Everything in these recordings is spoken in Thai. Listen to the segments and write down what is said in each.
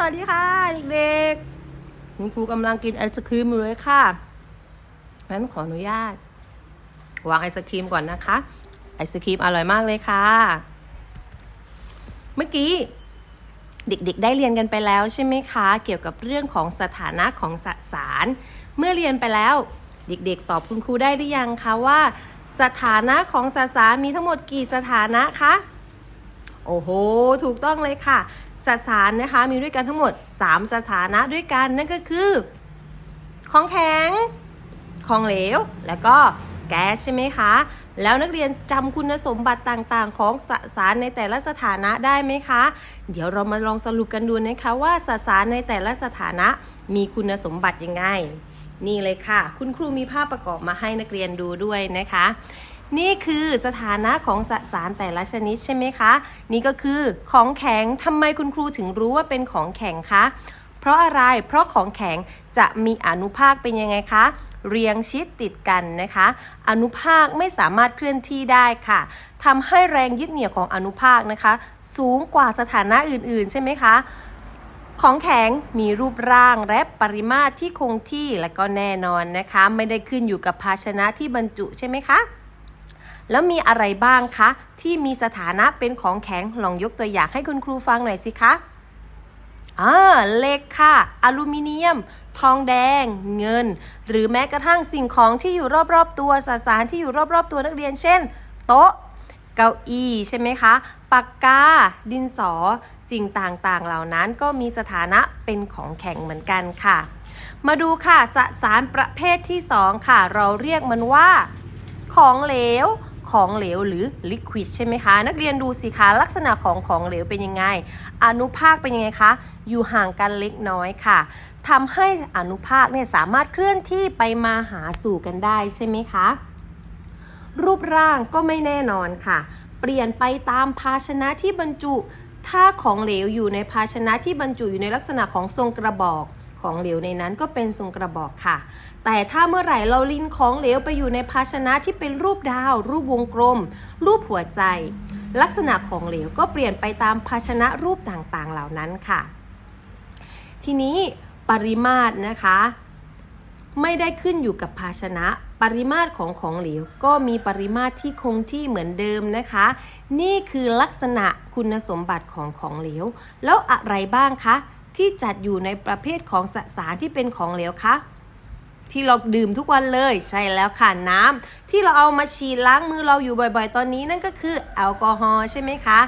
สวัสดีค่ะ เด็กๆคุณครูกำลังกินไอศครีมอยู่เลยค่ะงั้นขออนุญาต วางไอศครีมก่อนนะคะ ไอศครีมอร่อยมากเลยค่ะ เมื่อกี้เด็กๆ ได้เรียนกันไปแล้วใช่ไหมคะ เกี่ยวกับเรื่องของสถานะของสสาร เมื่อเรียนไปแล้ว เด็กๆ ตอบคุณครูได้หรือยังคะว่า สถานะของสสารมีทั้งหมดกี่สถานะคะ โอ้โห ถูกต้องเลยค่ะ สสารนะคะ มีด้วยกันทั้งหมด 3 สถานะด้วยกันนั่นก็คือ ของแข็ง ของเหลว แล้วก็แก๊สใช่ไหมคะ แล้วนักเรียนจำคุณสมบัติต่างๆ ของสสารในแต่ละสถานะได้ไหมคะ เดี๋ยวเรามาลองสรุปกันดูนะคะว่าสสารในแต่ละสถานะมีคุณสมบัติยังไง นี่เลยค่ะ คุณครูมีภาพประกอบมาให้นักเรียนดูด้วยนะคะ นี่คือสถานะของสสารแต่ละชนิดใช่ไหมคะ นี่ก็คือของแข็งทำไมคุณครูถึงรู้ว่าเป็นของแข็งคะ เพราะอะไร เพราะของแข็งจะมีอนุภาคเป็นยังไงคะ เรียงชิดติดกันนะคะ อนุภาคไม่สามารถเคลื่อนที่ได้ค่ะทำให้แรงยึดเหนี่ยวของอนุภาคนะคะ สูงกว่าสถานะอื่นๆ ใช่ไหมคะของแข็งมีรูปร่างและปริมาตรที่คงที่และก็แน่นอนนะคะ ไม่ได้ขึ้นอยู่กับภาชนะที่บรรจุใช่ไหมคะ แล้วมีอะไรบ้างคะ ที่มีสถานะเป็นของแข็งลองยกตัวอย่างให้คุณครูฟังหน่อยสิคะอ่าเหล็กค่ะ อลูมิเนียม ทองแดง เงิน หรือแม้กระทั่งสิ่งของที่อยู่รอบๆตัวสสารที่อยู่รอบๆตัวนักเรียน เช่น โต๊ะ เก้าอี้ใช่ไหมคะ ปากกา ดินสอ สิ่งต่างๆ เหล่านั้นก็มีสถานะเป็นของแข็งเหมือนกันค่ะ มาดูค่ะ สสารประเภทที่สองค่ะ เราเรียกมันว่า ของเหลว ของเหลวหรือลิควิดใช่ไหมคะ นักเรียนดูสิคะลักษณะของของเหลวเป็นยังไง อนุภาคเป็นยังไงคะ อยู่ห่างกันเล็กน้อยค่ะทำให้อนุภาคเนี่ยสามารถเคลื่อนที่ไปมาหาสู่กันได้ใช่ไหมคะ รูปร่างก็ไม่แน่นอนค่ะ เปลี่ยนไปตามภาชนะที่บรรจุถ้าของเหลวอยู่ในภาชนะที่บรรจุอยู่ในลักษณะของทรงกระบอก ของเหลวในนั้นก็เป็นทรงกระบอกค่ะ แต่ถ้าเมื่อไหร่เราลินของเหลวไปอยู่ในภาชนะที่เป็นรูปดาว รูปวงกลม รูปหัวใจ ลักษณะของเหลวก็เปลี่ยนไปตามภาชนะรูปต่างๆเหล่านั้นค่ะ ทีนี้ปริมาตรนะคะ ไม่ได้ขึ้นอยู่กับภาชนะ ปริมาตรของของเหลวก็มีปริมาตรที่คงที่เหมือนเดิมนะคะ นี่คือลักษณะคุณสมบัติของของเหลว แล้วอะไรบ้างคะ ที่จัดอยู่ในประเภทของสสารที่เป็นของเหลวคะที่เราดื่มทุกวันเลยใช่แล้วค่ะน้ำที่เราเอามาฉีดล้างมือเราอยู่บ่อยๆ ตอนนี้นั่นก็คือแอลกอฮอล์ใช่ไหมคะ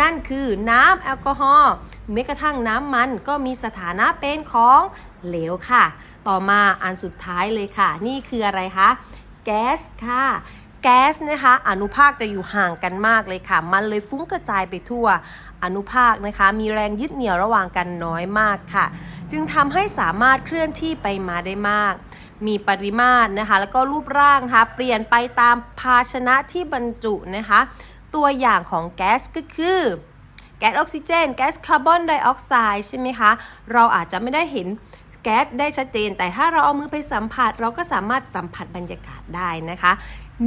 นั่นคือน้ำแอลกอฮอล์แม้กระทั่งน้ำมันก็มีสถานะเป็นของเหลวค่ะ ต่อมาอันสุดท้ายเลยค่ะ นี่คืออะไรคะแก๊สค่ะ แก๊สนะคะอนุภาคจะอยู่ห่างกันมากเลยค่ะ มันเลยฟุ้งกระจายไปทั่วอนุภาคนะคะ มีแรงยึดเหนี่ยวระหว่างกันน้อยมากค่ะ จึงทำให้สามารถเคลื่อนที่ไปมาได้มาก มีปริมาตรนะคะ แล้วก็รูปร่างนะคะเปลี่ยนไปตามภาชนะที่บรรจุนะคะ ตัวอย่างของแก๊สก็คือแก๊สออกซิเจน แก๊สคาร์บอนไดออกไซด์ใช่ไหมคะ เราอาจจะไม่ได้เห็น แก๊สได้ชัดเจน แต่ถ้าเราเอามือไปสัมผัส เราก็สามารถสัมผัสบรรยากาศได้นะคะ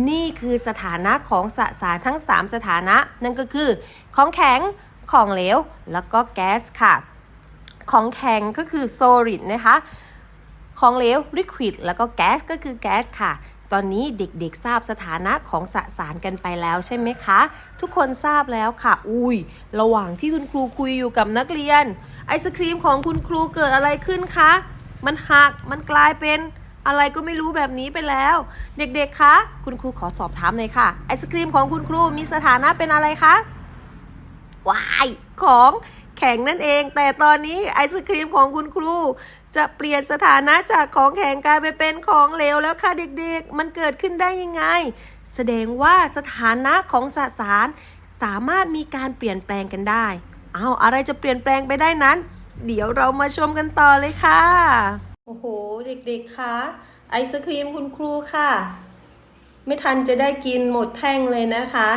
นี่คือสถานะของสสารทั้ง 3 สถานะ นั่นก็คือ ของแข็งของเหลว แล้วก็แก๊สค่ะ ของแข็งก็คือ solid นะคะ ของเหลว liquid แล้วก็แก๊สก็คือแก๊สค่ะตอนนี้เด็กๆทราบสถานะของสสารกันไปแล้วใช่ไหมคะ ทุกคนทราบแล้วค่ะ อุ้ย ระหว่างที่คุณครูคุยอยู่กับนักเรียน ไอศครีมของคุณครูเกิดอะไรขึ้นคะ มันหัก มันกลายเป็นอะไรก็ไม่รู้แบบนี้ไปแล้ว เด็กๆ คะ คุณครูขอสอบถามหน่อยค่ะ ไอศครีมของคุณครูมีสถานะเป็นอะไรคะวายของแข็งนั่นเอง แต่ตอนนี้ไอศครีมของคุณครู จะเปลี่ยนสถานะจากของแข็งกลายไปเป็นของเหลวแล้วค่ะเด็กๆ มันเกิดขึ้นได้ยังไง แสดงว่าสถานะของสสารสามารถมีการเปลี่ยนแปลงกันได้ อาอะไรจะเปลี่ยนแปลงไปได้นั้น เดี๋ยวเรามาชมกันต่อเลยค่ะ โอ้โห เด็กๆคะไอศครีมคุณครูค่ะ ไม่ทันจะได้กินหมดแท่งเลยนะคะ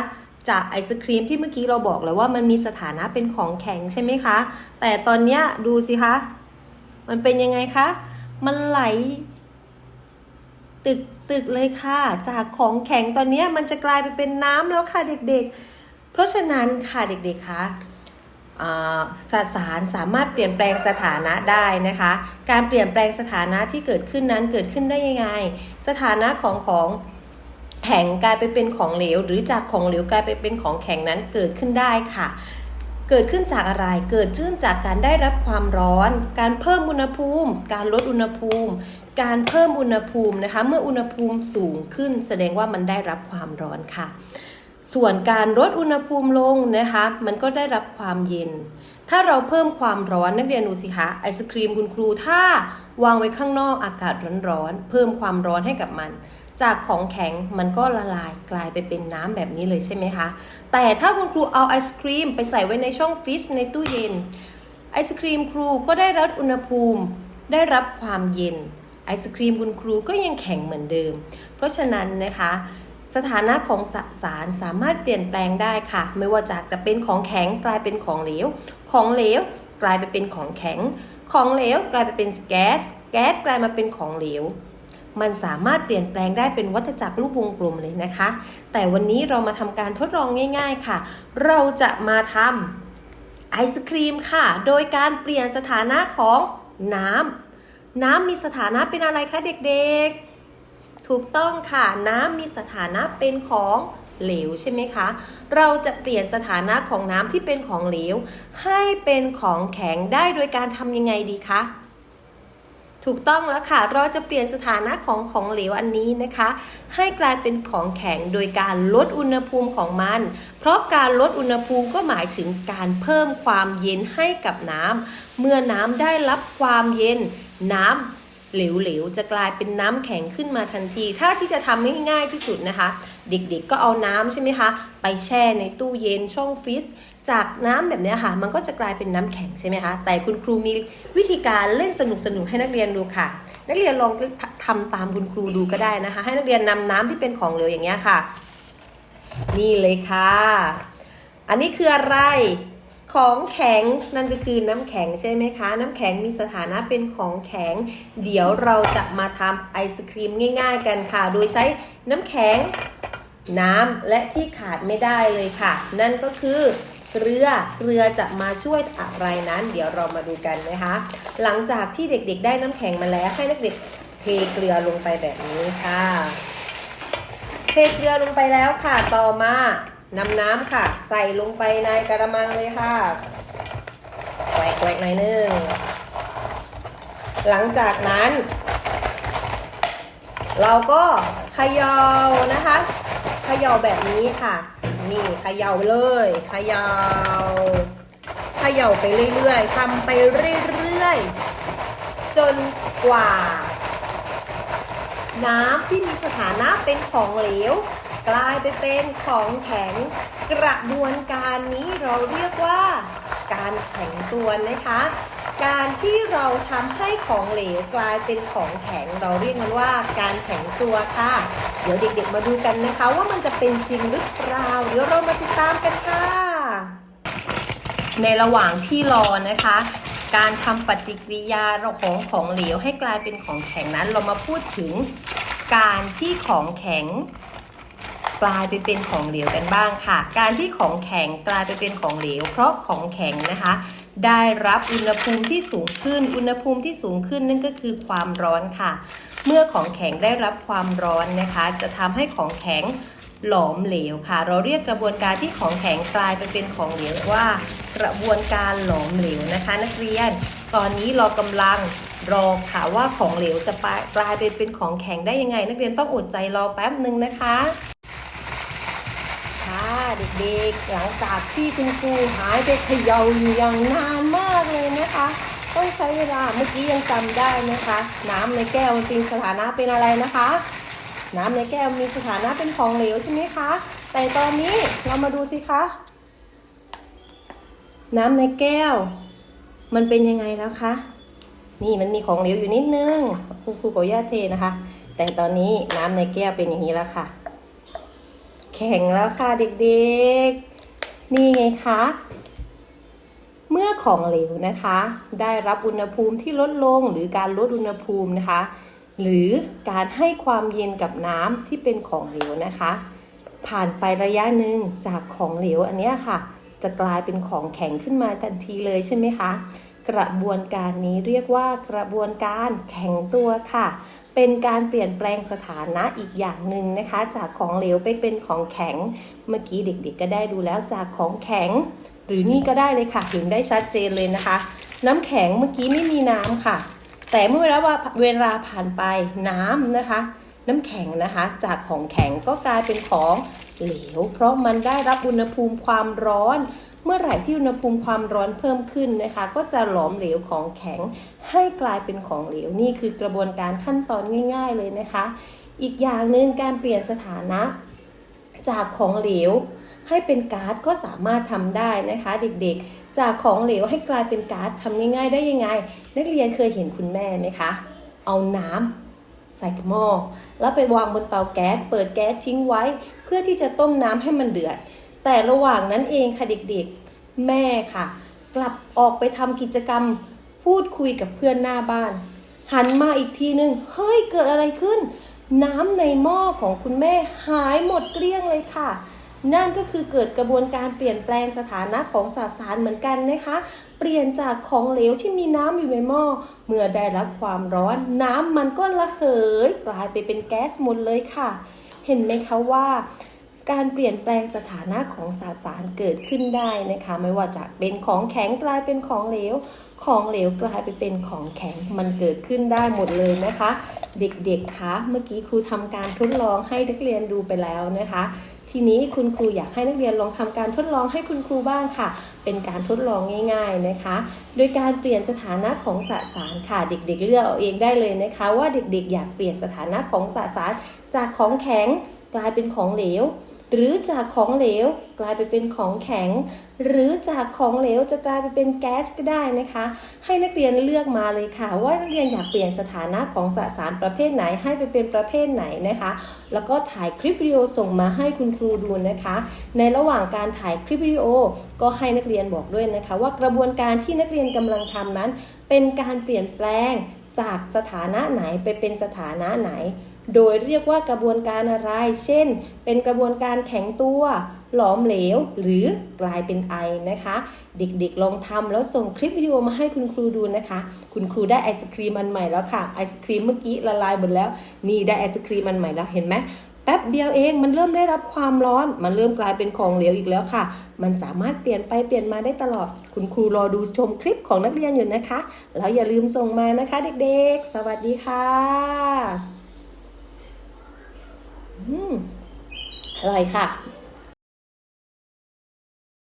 จากไอศครีมที่เมื่อกี้เราบอกเลยว่ามันมีสถานะเป็นของแข็งใช่ไหมคะ แต่ตอนนี้ดูสิคะ มันเป็นยังไงคะ มันไหล ตึกตึกเลยค่ะ จากของแข็งตอนนี้มันจะกลายไปเป็นน้ำแล้วค่ะเด็กๆ เพราะฉะนั้นค่ะเด็กๆคะ สสารสามารถเปลี่ยนแปลงสถานะได้นะคะ การเปลี่ยนแปลงสถานะที่เกิดขึ้นนั้นเกิดขึ้นได้ยังไง สถานะของของแข็งกลายไปเป็นของเหลว หรือจากของเหลวกลายไปเป็นของแข็งนั้นเกิดขึ้นได้ค่ะ เกิดขึ้นจากอะไร เกิดขึ้นจากการได้รับความร้อน การเพิ่มอุณหภูมิ การลดอุณหภูมิ การเพิ่มอุณหภูมินะคะ เมื่ออุณหภูมิสูงขึ้น แสดงว่ามันได้รับความร้อนค่ะ ส่วนการลดอุณหภูมิลงนะคะ มันก็ได้รับความเย็น ถ้าเราเพิ่มความร้อนนักเรียนดูสิคะไอศครีมคุณครูถ้าวางไว้ข้างนอกอากาศร้อนๆเพิ่มความร้อนให้กับมัน จากของแข็งมันก็ละลายกลายไปเป็นน้ำแบบนี้เลยใช่ไหมคะ แต่ถ้าคุณครูเอาไอศครีมไปใส่ไว้ในช่องฟรีซในตู้เย็นไอศครีมครูก็ได้รับอุณหภูมิ ได้รับความเย็นไอศครีมคุณครูก็ยังแข็งเหมือนเดิม เพราะฉะนั้นนะคะ สถานะของสสารสามารถเปลี่ยนแปลงได้ค่ะ ไม่ว่าจากจะเป็นของแข็งกลายเป็นของเหลว ของเหลวกลายไปเป็นของแข็ง ของเหลวกลายไปเป็นแก๊ส แก๊สกลายมาเป็นของเหลว มันสามารถเปลี่ยนแปลงได้เป็นวัฏจักรรูปวงกลมเลยนะคะ แต่วันนี้เรามาทำการทดลองง่าย ๆค่ะ เราจะมาทำไอศครีมค่ะ โดยการเปลี่ยนสถานะของน้ำน้ำมีสถานะเป็นอะไรคะเด็กๆ ถูกต้องค่ะ น้ำมีสถานะเป็นของเหลวใช่ไหมคะ เราจะเปลี่ยนสถานะของน้ำที่เป็นของเหลว ให้เป็นของแข็งได้โดยการทำยังไงดีคะ ถูกต้องแล้วค่ะ เราจะเปลี่ยนสถานะของของเหลวอันนี้นะคะ ให้กลายเป็นของแข็งโดยการลดอุณหภูมิของมัน เพราะการลดอุณหภูมิก็หมายถึงการเพิ่มความเย็นให้กับน้ำเมื่อน้ำได้รับความเย็นน้ำ เหลวๆ จะกลายเป็นน้ำแข็งขึ้นมาทันที ถ้าที่จะทำง่ายๆที่สุดนะคะ เด็กๆก็เอาน้ำใช่ไหมคะ ไปแช่ในตู้เย็นช่องฟรีซจากน้ำแบบนี้ค่ะ มันก็จะกลายเป็นน้ำแข็งใช่ไหมคะ แต่คุณครูมีวิธีการเล่นสนุกๆให้นักเรียนดูค่ะ นักเรียนลองทำตามคุณครูดูก็ได้นะคะ ให้นักเรียนนำน้ำที่เป็นของเหลวอย่างเงี้ยค่ะ นี่เลยค่ะ อันนี้คืออะไร ของแข็งนั่นก็คือน้ำแข็งใช่ไหมคะ น้ำแข็งมีสถานะเป็นของแข็ง เดี๋ยวเราจะมาทำไอศครีมง่าย ๆ กันค่ะ โดยใช้น้ำแข็งน้ำและที่ขาดไม่ได้เลยค่ะ นั่นก็คือเกลือเกลือจะมาช่วยอะไรนั้น เดี๋ยวเรามาดูกันนะคะ หลังจากที่เด็กๆ ได้น้ำแข็งมาแล้วให้นักเด็กเทเกลือลงไปแบบนี้ค่ะ เทเกลือลงไปแล้วค่ะต่อมา นำน้ำค่ะ ใส่ลงไปในกระมังเลยค่ะแหวกแหวกหน่อยนึงหลังจากนั้น เราก็เขย่านะคะเขย่าแบบนี้ค่ะ นี่เขย่าเลยเขย่าเขย่าไปเรื่อยๆทำไปเรื่อยๆ จนกว่า น้ำที่มีสถานะเป็นของเหลว กลายไปเป็นของแข็งกระบวนการนี้เราเรียกว่าการแข็งตัวนะคะ การที่เราทำให้ของเหลวกลายเป็นของแข็งเราเรียกมันว่าการแข็งตัวค่ะ เดี๋ยวเด็กๆมาดูกันนะคะ ว่ามันจะเป็นจริงหรือเปล่าเดี๋ยวเรามาติดตามกันค่ะ ในระหว่างที่รอนะคะการทำปฏิกิริยาของของเหลวให้กลายเป็นของแข็งนั้น เรามาพูดถึงการที่ของแข็ง กลายไปเป็นของเหลวกันบ้างค่ะ การที่ของแข็งกลายไปเป็นของเหลว เพราะของแข็งนะคะ ได้รับอุณหภูมิที่สูงขึ้น อุณหภูมิที่สูงขึ้นนั่นก็คือความร้อนค่ะ เมื่อของแข็งได้รับความร้อนนะคะ จะทำให้ของแข็งหลอมเหลวค่ะ เราเรียกกระบวนการที่ของแข็งกลายไปเป็นของเหลวว่า กระบวนการหลอมเหลวนะคะ นักเรียน ตอนนี้เรากำลังรอค่ะว่าของเหลวจะกลายไปเป็นของแข็งได้ยังไง นักเรียนต้องอดใจรอแป๊บหนึ่งนะคะ เด็กๆ หลังจากที่คุณครูหายไปเขย่าอยู่อย่างนานมากเลยนะคะ ต้องใช้เวลาเมื่อกี้ยังจำได้นะคะ น้ำในแก้วมันเป็นสถานะเป็นอะไรนะคะ น้ำในแก้วมีสถานะเป็นของเหลวใช่ไหมคะ แต่ตอนนี้เรามาดูสิคะ น้ำในแก้ว มันเป็นยังไงแล้วคะ นี่มันมีของเหลวอยู่นิดนึงคุณครูขออนุญาตเทนะคะ แต่ตอนนี้น้ำในแก้วเป็นอย่างนี้แล้วค่ะ แข็งแล้วค่ะเด็กๆ นี่ไงคะ เมื่อของเหลวนะคะ ได้รับอุณหภูมิที่ลดลงหรือการลดอุณหภูมินะคะ หรือการให้ความเย็นกับน้ำที่เป็นของเหลวนะคะ ผ่านไประยะหนึ่งจากของเหลวอันเนี้ยค่ะ จะกลายเป็นของแข็งขึ้นมาทันทีเลยใช่ไหมคะ กระบวนการนี้เรียกว่ากระบวนการแข็งตัวค่ะ เป็นการเปลี่ยนแปลงสถานะอีกอย่างหนึ่งนะคะ จากของเหลวไปเป็นของแข็ง เมื่อกี้เด็กๆก็ได้ดูแล้วจากของแข็ง หรือนี่ก็ได้เลยค่ะเห็นได้ชัดเจนเลยนะคะ น้ำแข็งเมื่อกี้ไม่มีน้ำค่ะ แต่เมื่อเวลาว่าเวลาผ่านไปน้ำนะคะ น้ำแข็งนะคะ จากของแข็งก็กลายเป็นของเหลว เพราะมันได้รับอุณหภูมิความร้อน เมื่อไหร่ที่อุณหภูมิความร้อนเพิ่มขึ้นนะคะ ก็จะหลอมเหลวของแข็งให้กลายเป็นของเหลวนี่คือกระบวนการขั้นตอนง่าย ๆ เลยนะคะ อีกอย่างหนึ่งการเปลี่ยนสถานะ จากของเหลวให้เป็นก๊าซก็สามารถทำได้นะคะ เด็กๆ จากของเหลวให้กลายเป็นก๊าซทำง่ายๆ ได้ยังไง นักเรียนเคยเห็นคุณแม่ไหมคะ เอาน้ำใส่หม้อแล้วไปวางบนเตาแก๊สเปิดแก๊สทิ้งไว้ เพื่อที่จะต้มน้ำให้มันเดือด แต่ระหว่างนั้นเองค่ะเด็กๆ แม่ค่ะ กลับออกไปทำกิจกรรมพูดคุยกับเพื่อนหน้าบ้าน หันมาอีกทีนึง เฮ้ยเกิดอะไรขึ้น น้ำในหม้อของคุณแม่หายหมดเกลี้ยงเลยค่ะ นั่นก็คือเกิดกระบวนการเปลี่ยนแปลงสถานะของสสารเหมือนกันนะคะ เปลี่ยนจากของเหลวที่มีน้ำอยู่ในหม้อเมื่อได้รับความร้อน น้ำมันก็ระเหย กลายไปเป็นแก๊สหมดเลยค่ะ เห็นไหมคะว่า การเปลี่ยนแปลงสถานะของสสารเกิดขึ้นได้นะคะ ไม่ว่าจะเป็นของแข็งกลายเป็นของเหลว ของเหลวกลายไปเป็นของแข็งมันเกิดขึ้นได้หมดเลยนะคะ เด็กๆคะเมื่อกี้ครูทำการทดลองให้นักเรียนดูไปแล้วนะคะ ทีนี้คุณครูอยากให้นักเรียนลองทำการทดลองให้คุณครูบ้างค่ะ เป็นการทดลองง่าย ๆนะคะ โดยการเปลี่ยนสถานะของสสารค่ะ เด็ก ๆ เลือกเอาเองได้เลยนะคะ ว่าเด็กๆ อยากเปลี่ยนสถานะของสสารจากของแข็ง กลายเป็นของเหลว หรือจากของเหลว กลายไปเป็นของแข็ง หรือจากของเหลวจะกลายไปเป็นแก๊สก็ได้นะคะ ให้นักเรียนเลือกมาเลยค่ะ ว่านักเรียนอยากเปลี่ยนสถานะของสสารประเภทไหนให้ไปเป็นประเภทไหนนะคะ แล้วก็ถ่ายคลิปวิดีโอส่งมาให้คุณครูดูนะคะ ในระหว่างการถ่ายคลิปวิดีโอก็ให้นักเรียนบอกด้วยนะคะ ว่ากระบวนการที่นักเรียนกำลังทำนั้น เป็นการเปลี่ยนแปลงจากสถานะไหนไปเป็นสถานะไหน โดยเรียกว่ากระบวนการอะไร เช่น เป็นกระบวนการแข็งตัว หลอมเหลว หรือกลายเป็นไอนะคะ เด็กๆลองทำแล้วส่งคลิปวิดีโอมาให้คุณครูดูนะคะ คุณครูได้ไอศครีมอันใหม่แล้วค่ะ ไอศครีมเมื่อกี้ละลายหมดแล้ว นี่ได้ไอศครีมอันใหม่แล้วเห็นไหมแป๊บเดียวเองมันเริ่มได้รับความร้อน มันเริ่มกลายเป็นของเหลวอีกแล้วค่ะ มันสามารถเปลี่ยนไปเปลี่ยนมาได้ตลอด คุณครูรอดูชมคลิปของนักเรียนอยู่นะคะ แล้วอย่าลืมส่งมานะคะเด็กๆ สวัสดีค่ะ อร่อยค่ะ